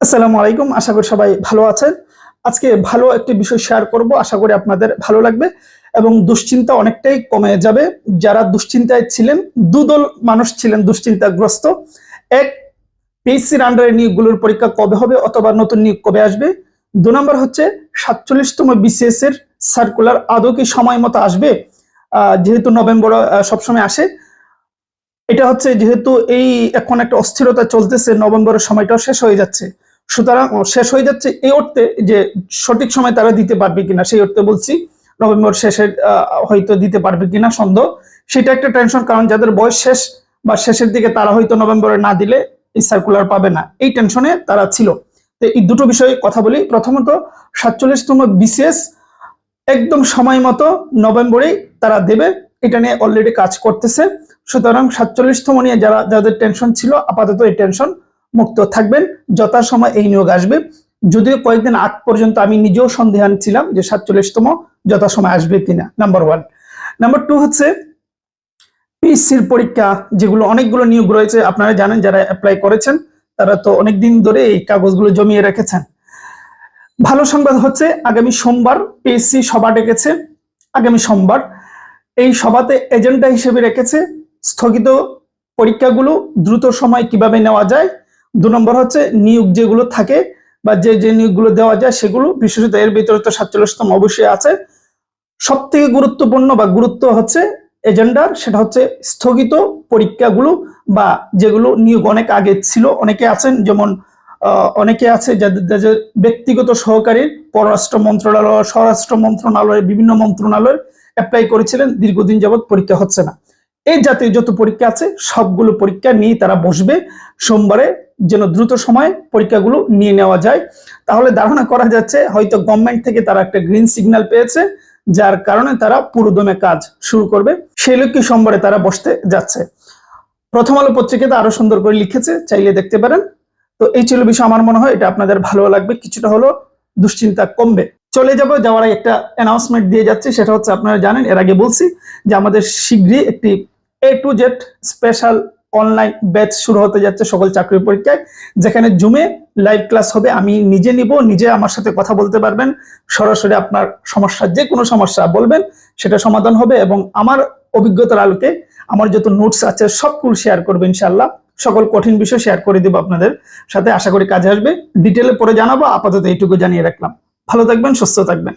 আসসালামু আলাইকুম, আশা করি সবাই ভালো আছেন। আজকে ভালো একটি বিষয় শেয়ার করব, আশা করি আপনাদের ভালো লাগবে এবং দুশ্চিন্তা অনেকটাই কমে যাবে। যারা দুশ্চিন্তায় ছিলেন, দুদল মানুষ ছিলেন, দুশ্চিন্তাগ্রস্ত, এক পিএসসির আন্ডারে নিয়োগগুলোর পরীক্ষা কবে হবে অথবা নতুন নিয়োগ কবে আসবে? দু নম্বর হচ্ছে, সাতচল্লিশতম বিসিএস এর সার্কুলার আদৌ কি সময় মতো আসবে? যেহেতু নভেম্বর সবসময় আসে। এটা হচ্ছে যেহেতু এই এখন একটা অস্থিরতা চলতেছে, নভেম্বরের সময়টাও শেষ হয়ে যাচ্ছে। সুতরাং শেষ হয়ে যাচ্ছে এই অর্থে যে সঠিক সময় তারা দিতে পারবে কিনা, সেই অর্থে বলছি নভেম্বর শেষের হয়তো দিতে পারবে কিনা সন্দেহ। সেটা একটা টেনশন, কারণ যাদের বয়স শেষ বা শেষের দিকে তারা হয়তো নভেম্বরে না দিলে এই সার্কুলার পাবে না। এই টেনশনে তারা ছিল। তো এই দুটো বিষয়ে কথা বলি। প্রথমত, সাতচল্লিশতম বিসিএস একদম সময় মতো নভেম্বরেই তারা দেবে। এটা নিয়ে অলরেডি কাজ করতেছে। সুতরাং সাতচল্লিশতম নিয়ে যারা, যাদের টেনশন ছিল, আপাতত এই টেনশন মুক্ত থাকবেন, যথাসময় এই নিয়োগ আসবে। যদিও কয়েকদিন আগ পর্যন্ত আমি নিজেও সন্দেহান ছিলাম যে সাতচল্লিশতম যথাসময় আসবে কিনা নাম্বার ওয়ান নাম্বার টু হচ্ছে পিএসসির পরীক্ষা, যেগুলো অনেকগুলো নিয়োগ রয়েছে, আপনারা জানেন যারা অ্যাপ্লাই করেছেন, তারা তো অনেকদিন ধরে এই কাগজগুলো জমিয়ে রেখেছেন। ভালো সংবাদ হচ্ছে আগামী সোমবার পিএসসি সভা ডেকেছে, আগামী সোমবার। এই সভাতে এজেন্ডা হিসেবে রেখেছে স্থগিত পরীক্ষাগুলো দ্রুত সময় কীভাবে নেওয়া যায় দু নম্বর হচ্ছে নিয়োগ যেগুলো থাকে বা যে যে নিয়োগগুলো দেওয়া যায় সেগুলো বিশেষত এর ভিতরে তো সাতচল্লিশতম অবশ্যই আছে। সব থেকে গুরুত্বপূর্ণ বা গুরুত্ব হচ্ছে এজেন্ডার সেটা হচ্ছে স্থগিত পরীক্ষাগুলো বা যেগুলো নিয়োগ অনেক আগে ছিল, অনেকে আছেন যেমন অনেকে আছে যাদের যাদের ব্যক্তিগত সহকারী পররাষ্ট্র মন্ত্রণালয়, স্বরাষ্ট্র মন্ত্রণালয়, বিভিন্ন মন্ত্রণালয় অ্যাপ্লাই করেছিলেন, দীর্ঘদিন যাবৎ পরীক্ষা হচ্ছে না। এই জাতীয় যত পরীক্ষা আছে সবগুলো পরীক্ষা নিয়ে তারা বসবে। সোমবারে যেন দ্রুত সময়ে পরীক্ষাগুলো নিয়ে নেওয়া যায়। তাহলে ধারণা করা যাচ্ছে, হয়তো গভর্নমেন্ট থেকে তারা একটা গ্রিন সিগন্যাল পেয়েছে, যার কারণে তারা পুরোদমে কাজ শুরু করবে। সেই লক্ষ্যে সম্বরে তারা বসতে যাচ্ছে। প্রথম আলো পত্রিকাতে আরও সুন্দর করে লিখেছে, চাইলে দেখতে পারেন। তো এই ছিল বিষয় আমার মনে হয়, এটা আপনাদের ভালো লাগবে, কিছুটা হলো দুশ্চিন্তা কমবে। চলে যাব, যাওয়ার আগে একটা অ্যানাউন্সমেন্ট দিয়ে যাচ্ছি, সেটা হচ্ছে আপনারা জানেন, এর আগে বলছি যে আমাদের শীঘ্রই একটি A to Z special online batch শুরু হতে যাচ্ছে সকল চাকরির পরীক্ষায়। যেখানে জুমে লাইভ ক্লাস হবে, আমি নিজে নিব, নিজে আমার সাথে কথা বলতে পারবেন। সরাসরি আপনার সমস্যা যে কোনো সমস্যা বলবেন, সেটা সমাধান হবে এবং আমার অভিজ্ঞতার আলোকে আমার যত নোটস আছে, সবগুলো শেয়ার করবে ইনশাল্লাহ সকল কঠিন বিষয় শেয়ার করে দিব আপনাদের সাথে। আশা করি কাজে আসবে। ডিটেলে পরে জানাব, আপাতত এইটুকু জানিয়ে রাখলাম। ভালো থাকবেন, সুস্থ থাকবেন।